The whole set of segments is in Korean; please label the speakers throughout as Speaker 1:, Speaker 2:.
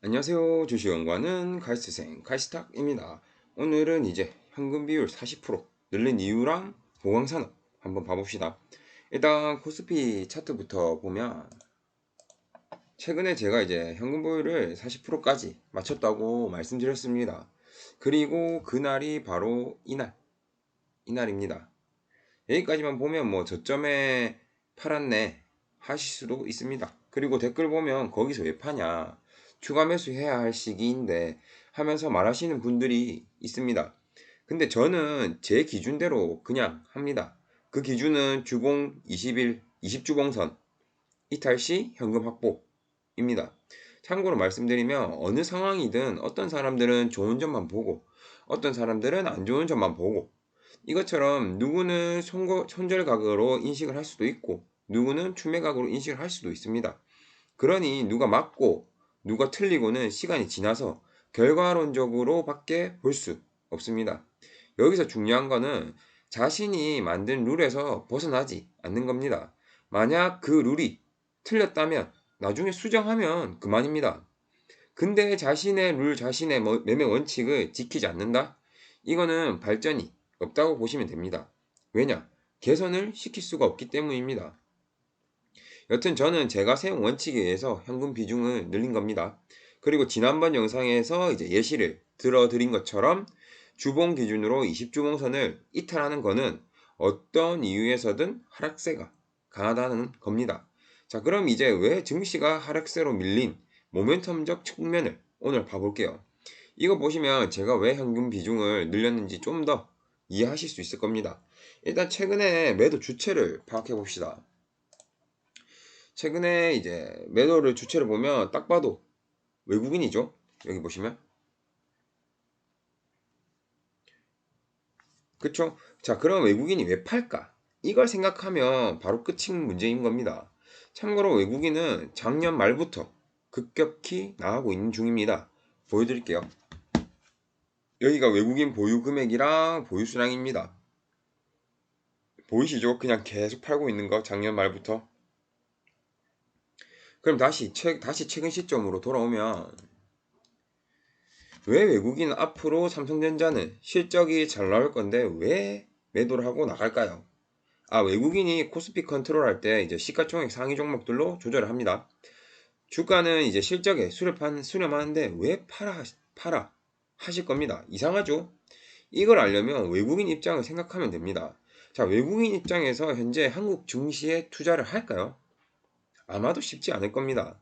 Speaker 1: 안녕하세요. 주식연구하는 카이스생 카이스탁입니다. 오늘은 이제 현금 비율 40% 늘린 이유랑 보강산업 한번 봐봅시다. 일단 코스피 차트부터 보면 최근에 제가 이제 현금 보유를 40%까지 맞췄다고 말씀드렸습니다. 그리고 그날이 바로 이날, 이날입니다. 여기까지만 보면 뭐 저점에 팔았네 하실 수도 있습니다. 그리고 댓글 보면 거기서 왜 파냐 추가 매수해야 할 시기인데 하면서 말하시는 분들이 있습니다. 근데 저는 제 기준대로 그냥 합니다. 그 기준은 주봉 20일 20주봉선 이탈 시 현금 확보입니다. 참고로 말씀드리면 어느 상황이든 어떤 사람들은 좋은 점만 보고 어떤 사람들은 안 좋은 점만 보고 이것처럼 누구는 손절각으로 인식을 할 수도 있고 누구는 추매각으로 인식을 할 수도 있습니다. 그러니 누가 맞고 누가 틀리고는 시간이 지나서 결과론적으로 밖에 볼 수 없습니다. 여기서 중요한 거는 자신이 만든 룰에서 벗어나지 않는 겁니다. 만약 그 룰이 틀렸다면 나중에 수정하면 그만입니다. 근데 자신의 룰, 자신의 뭐 매매 원칙을 지키지 않는다? 이거는 발전이 없다고 보시면 됩니다. 왜냐? 개선을 시킬 수가 없기 때문입니다. 여튼 저는 제가 세운 원칙에 의해서 현금 비중을 늘린 겁니다. 그리고 지난번 영상에서 이제 예시를 들어드린 것처럼 주봉 기준으로 20주봉선을 이탈하는 거는 어떤 이유에서든 하락세가 강하다는 겁니다. 자, 그럼 이제 왜 증시가 하락세로 밀린 모멘텀적 측면을 오늘 봐볼게요. 이거 보시면 제가 왜 현금 비중을 늘렸는지 좀 더 이해하실 수 있을 겁니다. 일단 최근에 매도 주체를 파악해 봅시다. 최근에 이제 매도를 주체를 보면 딱 봐도 외국인이죠. 여기 보시면. 그쵸? 자, 그럼 외국인이 왜 팔까? 이걸 생각하면 바로 끝인 문제인 겁니다. 참고로 외국인은 작년 말부터 급격히 나가고 있는 중입니다. 보여드릴게요. 여기가 외국인 보유 금액이랑 보유 수량입니다. 보이시죠? 그냥 계속 팔고 있는 거 작년 말부터. 그럼 다시 최, 다시 최근 시점으로 돌아오면 왜 외국인 앞으로 삼성전자는 실적이 잘 나올 건데 왜 매도를 하고 나갈까요? 아 외국인이 코스피 컨트롤 할 때 이제 시가총액 상위 종목들로 조절을 합니다. 주가는 이제 실적에 수렴한 수렴하는데 왜 팔아 팔아 하실 겁니다. 이상하죠? 이걸 알려면 외국인 입장을 생각하면 됩니다. 자 외국인 입장에서 현재 한국 증시에 투자를 할까요? 아마도 쉽지 않을 겁니다.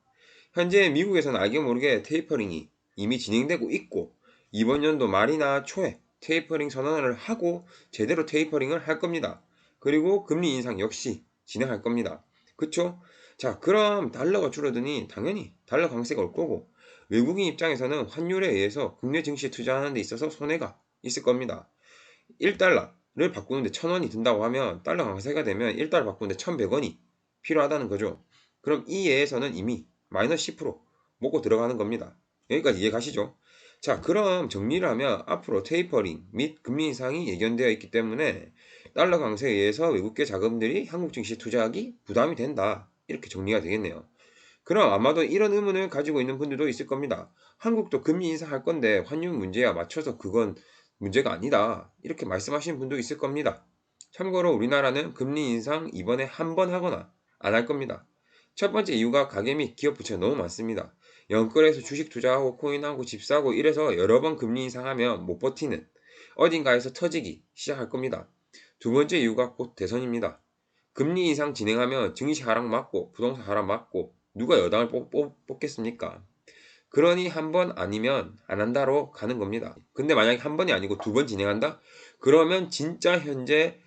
Speaker 1: 현재 미국에서는 알게 모르게 테이퍼링이 이미 진행되고 있고 이번 연도 말이나 초에 테이퍼링 선언을 하고 제대로 테이퍼링을 할 겁니다. 그리고 금리 인상 역시 진행할 겁니다. 그쵸? 자, 그럼 달러가 줄어드니 당연히 달러 강세가 올 거고 외국인 입장에서는 환율에 의해서 국내 증시에 투자하는 데 있어서 손해가 있을 겁니다. 1달러를 바꾸는데 1000원이 든다고 하면 달러 강세가 되면 1달러 바꾸는데 1100원이 필요하다는 거죠. 그럼 이 예에서는 이미 마이너스 10% 먹고 들어가는 겁니다. 여기까지 이해 가시죠? 자, 그럼 정리를 하면 앞으로 테이퍼링 및 금리 인상이 예견되어 있기 때문에 달러 강세에 의해서 외국계 자금들이 한국 증시에 투자하기 부담이 된다. 이렇게 정리가 되겠네요. 그럼 아마도 이런 의문을 가지고 있는 분들도 있을 겁니다. 한국도 금리 인상할 건데 환율 문제야 맞춰서 그건 문제가 아니다. 이렇게 말씀하시는 분도 있을 겁니다. 참고로 우리나라는 금리 인상 이번에 한 번 하거나 안 할 겁니다. 첫 번째 이유가 가계 및 기업 부채가 너무 많습니다. 연끌에서 주식 투자하고 코인하고 집 사고 이래서 여러 번 금리 인상하면 못 버티는 어딘가에서 터지기 시작할 겁니다. 두 번째 이유가 곧 대선입니다. 금리 인상 진행하면 증시 하락 맞고 부동산 하락 맞고 누가 여당을 뽑, 뽑, 뽑겠습니까? 그러니 한 번 아니면 안 한다로 가는 겁니다. 근데 만약에 한 번이 아니고 두 번 진행한다? 그러면 진짜 현재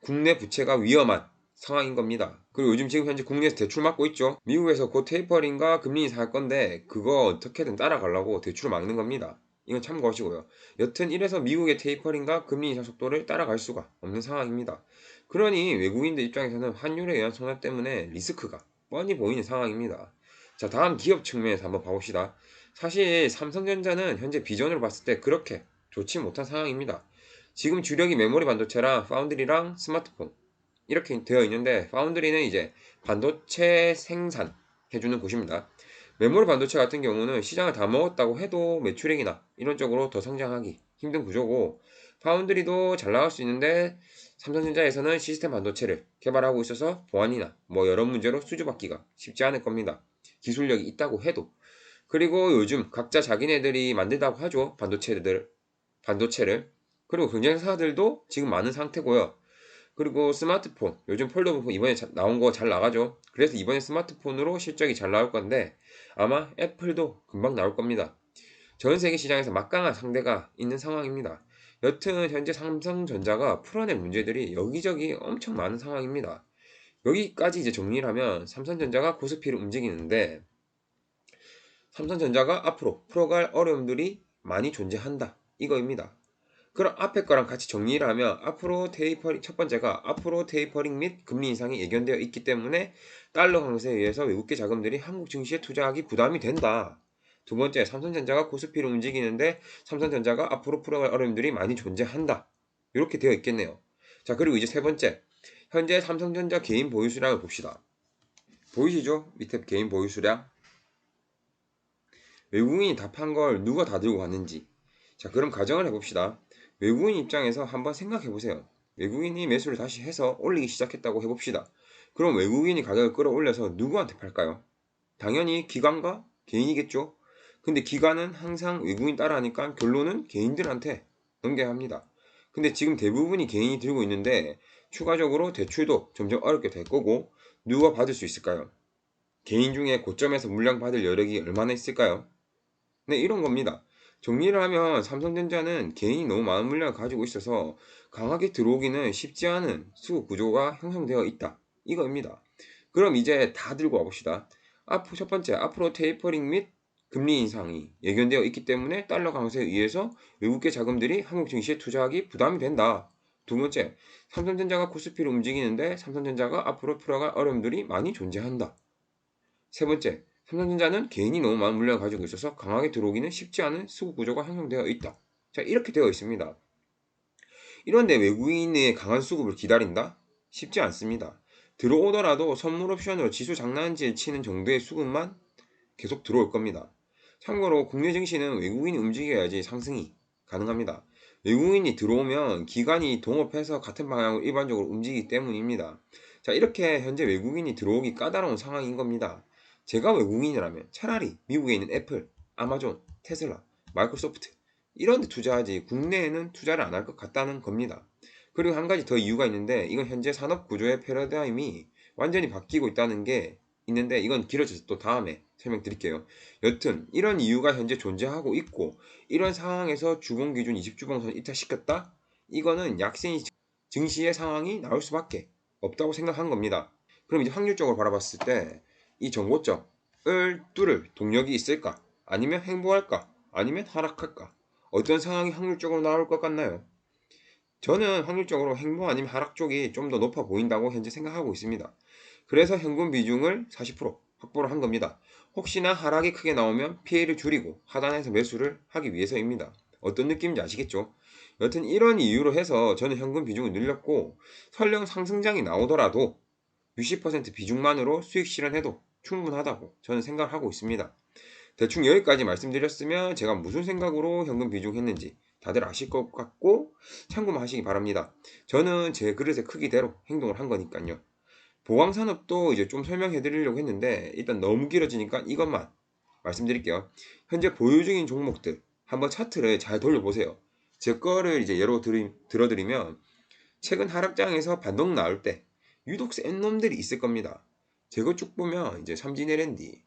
Speaker 1: 국내 부채가 위험한 상황인 겁니다. 그리고 요즘 지금 현재 국내에서 대출 막고 있죠. 미국에서 곧 테이퍼링과 금리 인상할 건데 그거 어떻게든 따라가려고 대출을 막는 겁니다. 이건 참고하시고요. 여튼 이래서 미국의 테이퍼링과 금리 인상 속도를 따라갈 수가 없는 상황입니다. 그러니 외국인들 입장에서는 환율에 의한 손해 때문에 리스크가 뻔히 보이는 상황입니다. 자 다음 기업 측면에서 한번 봐봅시다. 사실 삼성전자는 현재 비전으로 봤을 때 그렇게 좋지 못한 상황입니다. 지금 주력이 메모리 반도체랑 파운드리랑 스마트폰 이렇게 되어 있는데 파운드리는 이제 반도체 생산 해주는 곳입니다. 메모리 반도체 같은 경우는 시장을 다 먹었다고 해도 매출액이나 이런 쪽으로 더 성장하기 힘든 구조고 파운드리도 잘 나갈 수 있는데 삼성전자에서는 시스템 반도체를 개발하고 있어서 보안이나 뭐 여러 문제로 수주받기가 쉽지 않을 겁니다. 기술력이 있다고 해도 그리고 요즘 각자 자기네들이 만든다고 하죠 반도체들 반도체를 그리고 경쟁사들도 지금 많은 상태고요. 그리고 스마트폰 요즘 폴더폰 이번에 자, 나온 거 잘 나가죠. 그래서 이번에 스마트폰으로 실적이 잘 나올 건데 아마 애플도 금방 나올 겁니다. 전 세계 시장에서 막강한 상대가 있는 상황입니다. 여튼 현재 삼성전자가 풀어낼 문제들이 여기저기 엄청 많은 상황입니다. 여기까지 이제 정리를 하면 삼성전자가 고스피를 움직이는데 삼성전자가 앞으로 풀어갈 어려움들이 많이 존재한다 이거입니다. 그럼 앞에 거랑 같이 정리를 하면 앞으로 테이퍼링 첫 번째가 앞으로 테이퍼링 및 금리 인상이 예견되어 있기 때문에 달러 강세에 의해서 외국계 자금들이 한국 증시에 투자하기 부담이 된다. 두 번째, 삼성전자가 고스피를 움직이는데 삼성전자가 앞으로 풀어갈 어려움들이 많이 존재한다. 이렇게 되어 있겠네요. 자, 그리고 이제 세 번째, 현재 삼성전자 개인 보유 수량을 봅시다. 보이시죠? 밑에 개인 보유 수량. 외국인이 답한 걸 누가 다 들고 갔는지. 자, 그럼 가정을 해봅시다. 외국인 입장에서 한번 생각해 보세요. 외국인이 매수를 다시 해서 올리기 시작했다고 해봅시다. 그럼 외국인이 가격을 끌어올려서 누구한테 팔까요? 당연히 기관과 개인이겠죠. 근데 기관은 항상 외국인 따라하니까 결론은 개인들한테 넘겨야 합니다. 근데 지금 대부분이 개인이 들고 있는데 추가적으로 대출도 점점 어렵게 될 거고 누가 받을 수 있을까요? 개인 중에 고점에서 물량 받을 여력이 얼마나 있을까요? 네, 이런 겁니다. 정리를 하면 삼성전자는 개인이 너무 많은 물량을 가지고 있어서 강하게 들어오기는 쉽지 않은 수급 구조가 형성되어 있다. 이거입니다. 그럼 이제 다 들고 와봅시다. 앞, 첫 번째, 앞으로 테이퍼링 및 금리 인상이 예견되어 있기 때문에 달러 강세에 의해서 외국계 자금들이 한국 증시에 투자하기 부담이 된다. 두 번째, 삼성전자가 코스피를 움직이는데 삼성전자가 앞으로 풀어갈 어려움들이 많이 존재한다. 세 번째, 삼성전자는 개인이 너무 많은 물량을 가지고 있어서 강하게 들어오기는 쉽지 않은 수급 구조가 형성되어 있다. 자, 이렇게 되어 있습니다. 이런데 외국인의 강한 수급을 기다린다? 쉽지 않습니다. 들어오더라도 선물 옵션으로 지수 장난질 치는 정도의 수급만 계속 들어올 겁니다. 참고로 국내 증시는 외국인이 움직여야지 상승이 가능합니다. 외국인이 들어오면 기관이 동업해서 같은 방향으로 일반적으로 움직이기 때문입니다. 자, 이렇게 현재 외국인이 들어오기 까다로운 상황인 겁니다. 제가 외국인이라면 차라리 미국에 있는 애플, 아마존, 테슬라, 마이크로소프트 이런 데 투자하지 국내에는 투자를 안 할 것 같다는 겁니다. 그리고 한 가지 더 이유가 있는데 이건 현재 산업 구조의 패러다임이 완전히 바뀌고 있다는 게 있는데 이건 길어져서 또 다음에 설명드릴게요. 여튼 이런 이유가 현재 존재하고 있고 이런 상황에서 주봉 기준 20주봉선 이탈시켰다? 이거는 약세인 증시의 상황이 나올 수밖에 없다고 생각한 겁니다. 그럼 이제 확률적으로 바라봤을 때 이 정고점을 뚫을 동력이 있을까? 아니면 행보할까? 아니면 하락할까? 어떤 상황이 확률적으로 나올 것 같나요? 저는 확률적으로 행보 아니면 하락 쪽이 좀 더 높아 보인다고 현재 생각하고 있습니다. 그래서 현금 비중을 40% 확보를 한 겁니다. 혹시나 하락이 크게 나오면 피해를 줄이고 하단에서 매수를 하기 위해서입니다. 어떤 느낌인지 아시겠죠? 여튼 이런 이유로 해서 저는 현금 비중을 늘렸고 설령 상승장이 나오더라도 60% 비중만으로 수익 실현해도 충분하다고 저는 생각을 하고 있습니다. 대충 여기까지 말씀드렸으면 제가 무슨 생각으로 현금 비중 했는지 다들 아실 것 같고 참고만 하시기 바랍니다. 저는 제 그릇의 크기대로 행동을 한 거니까요. 보강산업도 이제 좀 설명해 드리려고 했는데 일단 너무 길어지니까 이것만 말씀드릴게요. 현재 보유 중인 종목들 한번 차트를 잘 돌려보세요. 제 거를 이제 예로 들이, 들어드리면 최근 하락장에서 반동 나올 때 유독 센 놈들이 있을 겁니다. 제거 쭉 보면 이제 삼진 L&D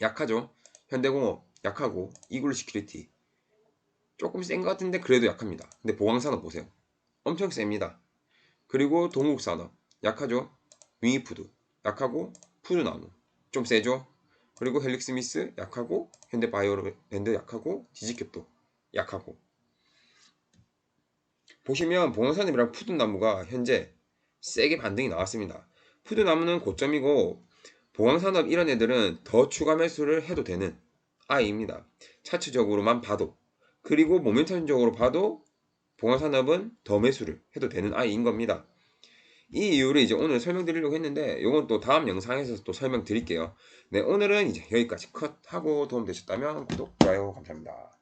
Speaker 1: 약하죠. 현대공업 약하고 이글루 시큐리티 조금 센 것 같은데 그래도 약합니다. 근데 보강산업 보세요. 엄청 셉니다. 그리고 동국산업 약하죠. 윙이푸드 약하고 푸드나무 좀 세죠. 그리고 헬릭스미스 약하고 현대바이오밴드 약하고 지지캡도 약하고 보시면 보강산업이랑 푸드나무가 현재 세게 반등이 나왔습니다. 푸드나무는 고점이고 보강산업 이런 애들은 더 추가 매수를 해도 되는 아이입니다. 차트적으로만 봐도 그리고 모멘텀적으로 봐도 보강산업은 더 매수를 해도 되는 아이인 겁니다. 이 이유를 이제 오늘 설명드리려고 했는데 요건 또 다음 영상에서 또 설명드릴게요. 네 오늘은 이제 여기까지 컷하고 도움되셨다면 구독, 좋아요 감사합니다.